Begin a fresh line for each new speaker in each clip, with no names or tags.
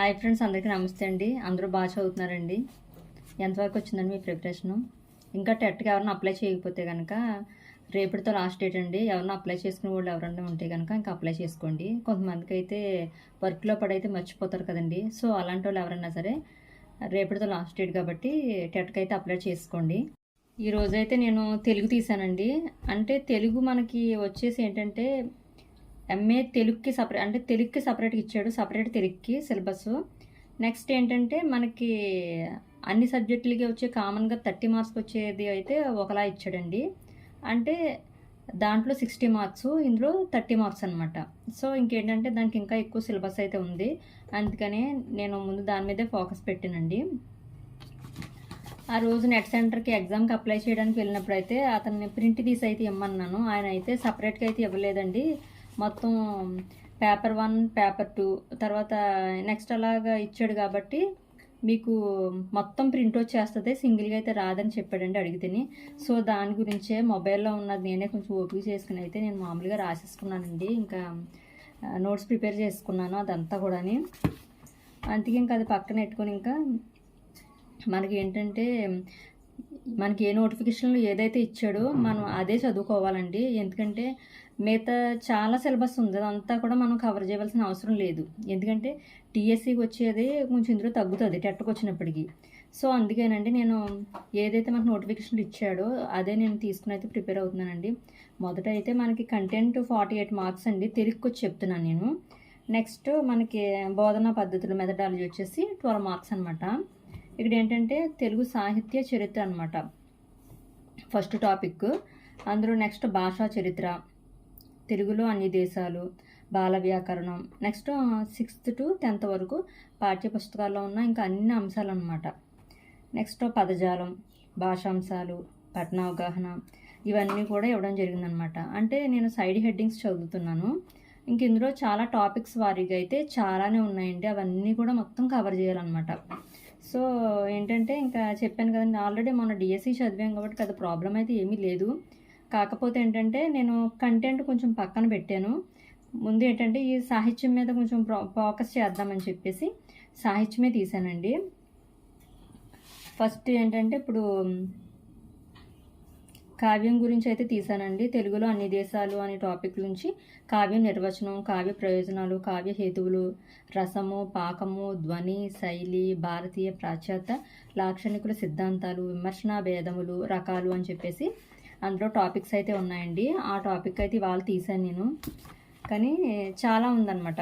Hi friends అందరికీ నమస్తే అండి. అందరూ బాగా చదువుతున్నారండి. ఎంతవరకు వచ్చిందండి మీ ప్రిపరేషను? ఇంకా టెట్కి ఎవరైనా అప్లై చేయకపోతే కనుక రేపటితో లాస్ట్ డేట్ అండి. ఎవరైనా అప్లై చేసుకునే వాళ్ళు ఎవరైనా ఉంటే కనుక ఇంకా అప్లై చేసుకోండి. కొంతమందికి అయితే వర్క్లో పడైతే మర్చిపోతారు కదండి. సో అలాంటి వాళ్ళు ఎవరైనా సరే రేపటితో లాస్ట్ డేట్ కాబట్టి టెట్కి అయితే అప్లై చేసుకోండి. ఈ రోజైతే నేను తెలుగు తీసానండి అంటే తెలుగు మనకి వచ్చేసి ఏంటంటే ఎంఏ తెలుగుకి సపరేట్ అంటే తెలుగుకి సపరేట్గా ఇచ్చాడు. సపరేట్ తెలుగుకి సిలబస్ నెక్స్ట్ ఏంటంటే మనకి అన్ని సబ్జెక్టులకి వచ్చే కామన్గా థర్టీ మార్క్స్ వచ్చేది అయితే ఒకలా ఇచ్చాడండి. అంటే దాంట్లో సిక్స్టీ మార్క్స్ ఇందులో థర్టీ మార్క్స్ అనమాట సో ఇంకేంటంటే దానికి ఇంకా ఎక్కువ సిలబస్ అయితే ఉంది. అందుకనే నేను ముందు దాని మీదే ఫోకస్ పెట్టానండి. ఆ రోజు నెట్ సెంటర్కి ఎగ్జామ్కి అప్లై చేయడానికి వెళ్ళినప్పుడు అయితే అతన్ని ప్రింట్ తీసి అయితే ఇమ్మన్నాను. ఆయన అయితే సపరేట్గా అయితే ఇవ్వలేదండి. మొత్తం పేపర్ వన్ పేపర్ టూ తర్వాత నెక్స్ట్ అలాగా ఇచ్చాడు కాబట్టి మీకు మొత్తం ప్రింట్ వచ్చేస్తుంది సింగిల్గా అయితే రాదని చెప్పాడండి అడిగితేని. సో దాని గురించే మొబైల్లో ఉన్నది నేనే కొంచెం ఓపిక చేసుకుని అయితే నేను మామూలుగా రాసేసుకున్నానండి. ఇంకా నోట్స్ ప్రిపేర్ చేసుకున్నాను అదంతా కూడాని. అందుకే ఇంకా అది పక్కన పెట్టుకొని ఇంకా మనకి ఏంటంటే మనకి ఏ నోటిఫికేషన్లో ఏదైతే ఇచ్చాడో మనం అదే చదువుకోవాలండి. ఎందుకంటే మిగతా చాలా సిలబస్ ఉంది. అదంతా కూడా మనం కవర్ చేయవలసిన అవసరం లేదు. ఎందుకంటే టీఎస్సీకి వచ్చేది కొంచెం ఇందులో తగ్గుతుంది టెట్కి వచ్చినప్పటికీ. సో అందుకేనండి నేను ఏదైతే మనకు నోటిఫికేషన్ ఇచ్చాడో అదే నేను తీసుకుని అయితే ప్రిపేర్ అవుతున్నానండి. మొదట అయితే మనకి కంటెంట్ ఫార్టీ ఎయిట్ మార్క్స్ అండి. తెలుగుకి వచ్చి చెప్తున్నాను నేను. నెక్స్ట్ మనకి బోధనా పద్ధతుల మెథడాలజీ వచ్చేసి ట్వెల్వ్ మార్క్స్ అనమాట ఇక్కడ ఏంటంటే తెలుగు సాహిత్య చరిత్ర అనమాట ఫస్ట్ టాపిక్ అందులో నెక్స్ట్ భాషా చరిత్ర తెలుగులో అన్ని దేశాలు బాల వ్యాకరణం నెక్స్ట్ సిక్స్త్ టు టెన్త్ వరకు పాఠ్య పుస్తకాల్లో ఉన్న ఇంకా అన్ని అంశాలు అనమాట నెక్స్ట్ పదజాలం భాషాంశాలు పట్నావగాహన ఇవన్నీ కూడా ఇవ్వడం జరిగిందనమాట అంటే నేను సైడ్ హెడ్డింగ్స్ చదువుతున్నాను. ఇంక ఇందులో చాలా టాపిక్స్ వారీగా అయితే చాలానే ఉన్నాయండి. అవన్నీ కూడా మొత్తం కవర్ చేయాలన్నమాట. సో ఏంటంటే ఇంకా చెప్పాను కదండి ఆల్రెడీ మొన్న డిఎస్సి చదివాం కాబట్టి పెద్ద ప్రాబ్లం అయితే ఏమీ లేదు. కాకపోతే ఏంటంటే నేను కంటెంట్ కొంచెం పక్కన పెట్టాను. ముందు ఏంటంటే ఈ సాహిత్యం మీద కొంచెం ఫోకస్ చేద్దామని చెప్పేసి సాహిత్యమే తీశానండి. ఫస్ట్ ఏంటంటే ఇప్పుడు కావ్యం గురించి అయితే తీసానండి తెలుగులో అన్ని దేశాలు అనే టాపిక్ నుంచి కావ్య నిర్వచనం కావ్య ప్రయోజనాలు కావ్య హేతువులు రసము పాకము ధ్వని శైలి భారతీయ పాశ్చాత్య లాక్షణికుల సిద్ధాంతాలు విమర్శనా భేదములు రకాలు అని చెప్పేసి అందులో టాపిక్స్ అయితే ఉన్నాయండి. ఆ టాపిక్ అయితే ఇవాళ తీసాను నేను. కానీ చాలా ఉందన్నమాట.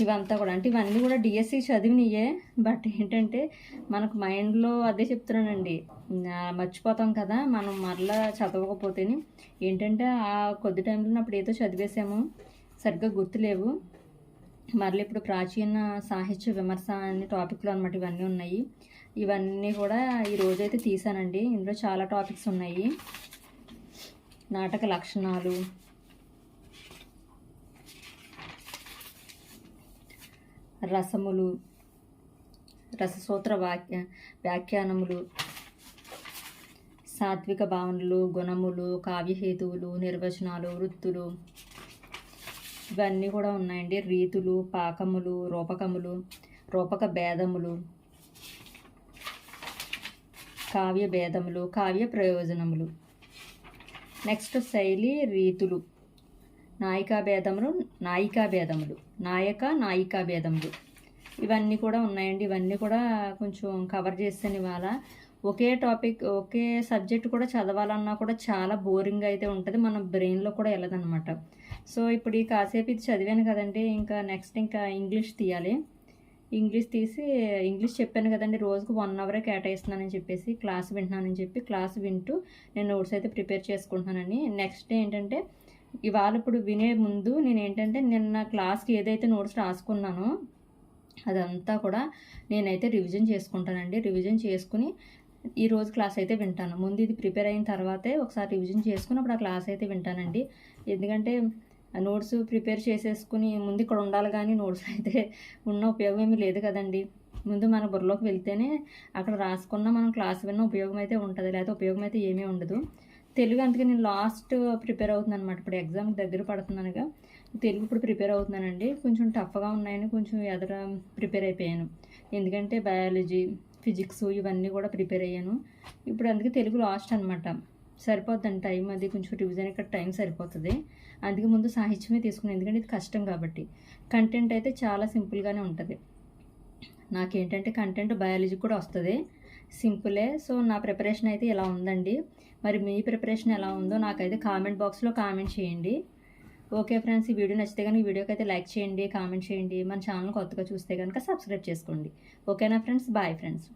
ఇవంతా కూడా. అంటే ఇవన్నీ కూడా డిఎస్సి చదివినయే. బట్ ఏంటంటే మనకు మైండ్లో అదే చెప్తున్నానండి. మర్చిపోతాం కదా. మనం మరలా చదవకపోతేనే. ఏంటంటే ఆ కొద్ది టైంలో అప్పుడు ఏదో చదివేసాము. సరిగ్గా గుర్తులేవు. మరలా ఇప్పుడు ప్రాచీన సాహిత్య విమర్శ అనే టాపిక్లు అనమాట ఇవన్నీ ఉన్నాయి. ఇవన్నీ కూడా ఈ రోజైతే తీసానండి. ఇందులో చాలా టాపిక్స్ ఉన్నాయి. నాటక లక్షణాలు రసములు రససూత్ర వాక్య వ్యాఖ్యానములు సాత్విక భావనలు గుణములు కావ్యహేతువులు నిర్వచనాలు వృత్తులు. ఇవన్నీ కూడా ఉన్నాయండి. రీతులు పాకములు రూపకములు రూపక భేదములు కావ్య భేదములు కావ్య ప్రయోజనములు. నెక్స్ట్ శైలి రీతులు. నాయికా భేదములు నాయికా భేదములు నాయక నాయికా భేదములు ఇవన్నీ కూడా ఉన్నాయండి. ఇవన్నీ కూడా కొంచెం కవర్ చేస్తాను ఇవాళ ఒకే టాపిక్ ఒకే సబ్జెక్ట్ కూడా చదవాలన్నా కూడా చాలా బోరింగ్ అయితే ఉంటుంది. మన బ్రెయిన్లో కూడా వెళ్ళదన్నమాట. సో ఇప్పుడు ఈ కాసేపు ఇది చదివాను కదండి. ఇంకా నెక్స్ట్ ఇంకా ఇంగ్లీష్ తీయాలి. ఇంగ్లీష్ తీసి ఇంగ్లీష్ చెప్పాను కదండి. రోజుకు వన్ అవరే కేటాయిస్తున్నానని చెప్పేసి క్లాస్ వింటున్నానని చెప్పి క్లాస్ వింటూ నేను నోట్స్ అయితే ప్రిపేర్ చేసుకుంటున్నానని. నెక్స్ట్ ఏంటంటే ఇవాళ ఇప్పుడు వినే ముందు నేను ఏంటంటే నిన్న క్లాస్కి ఏదైతే నోట్స్ రాసుకున్నానో అదంతా కూడా నేనైతే రివిజన్ చేసుకుంటానండి. రివిజన్ చేసుకుని ఈ రోజు క్లాస్ అయితే వింటాను. ముందు ఇది ప్రిపేర్ అయిన తర్వాతే ఒకసారి రివిజన్ చేసుకుని అప్పుడు ఆ క్లాస్ అయితే వింటానండి. ఎందుకంటే నోట్స్ ప్రిపేర్ చేసేసుకుని ముందు ఇక్కడ ఉండాలి కానీ నోట్స్ అయితే ఉన్న ఉపయోగం ఏమీ లేదు కదండి. ముందు మన బుర్రలోకి వెళ్తేనే అక్కడ రాసుకున్న మనం క్లాస్ విన్న ఉపయోగం అయితే ఉంటుంది. లేకపోతే ఉపయోగం అయితే ఏమీ ఉండదు. తెలుగు అందుకే నేను లాస్ట్ ప్రిపేర్ అవుతున్నాను అనమాట ఇప్పుడు ఎగ్జామ్కి దగ్గర పడుతున్నానుగా. తెలుగు ఇప్పుడు ప్రిపేర్ అవుతున్నానండి. కొంచెం టఫ్గా ఉన్నాయని కొంచెం ఎదర ప్రిపేర్ అయిపోయాను. ఎందుకంటే బయాలజీ ఫిజిక్స్ ఇవన్నీ కూడా ప్రిపేర్ అయ్యాను. ఇప్పుడు అందుకే తెలుగు లాస్ట్ అనమాట సరిపోద్దండి టైం అది. కొంచెం రివిజన్ ఇక్కడ టైం సరిపోతుంది. అందుకే ముందు సాహిత్యమే తీసుకున్నాను. ఎందుకంటే ఇది కష్టం కాబట్టి. కంటెంట్ అయితే చాలా సింపుల్గానే ఉంటుంది. నాకేంటంటే కంటెంట్ బయాలజీ కూడా వస్తుంది. సింపులే. సో నా ప్రిపరేషన్ అయితే ఇలా ఉందండి. మరి మీ ప్రిపరేషన్ ఎలా ఉందో నాకైతే కామెంట్ బాక్స్లో కామెంట్ చేయండి. ఓకే ఫ్రెండ్స్ ఈ వీడియో నచ్చితే కనుక ఈ వీడియోకి అయితే లైక్ చేయండి కామెంట్ చేయండి. మన ఛానల్ కొత్తగా చూస్తే కనుక సబ్స్క్రైబ్ చేసుకోండి. ఓకేనా ఫ్రెండ్స్? Bye friends.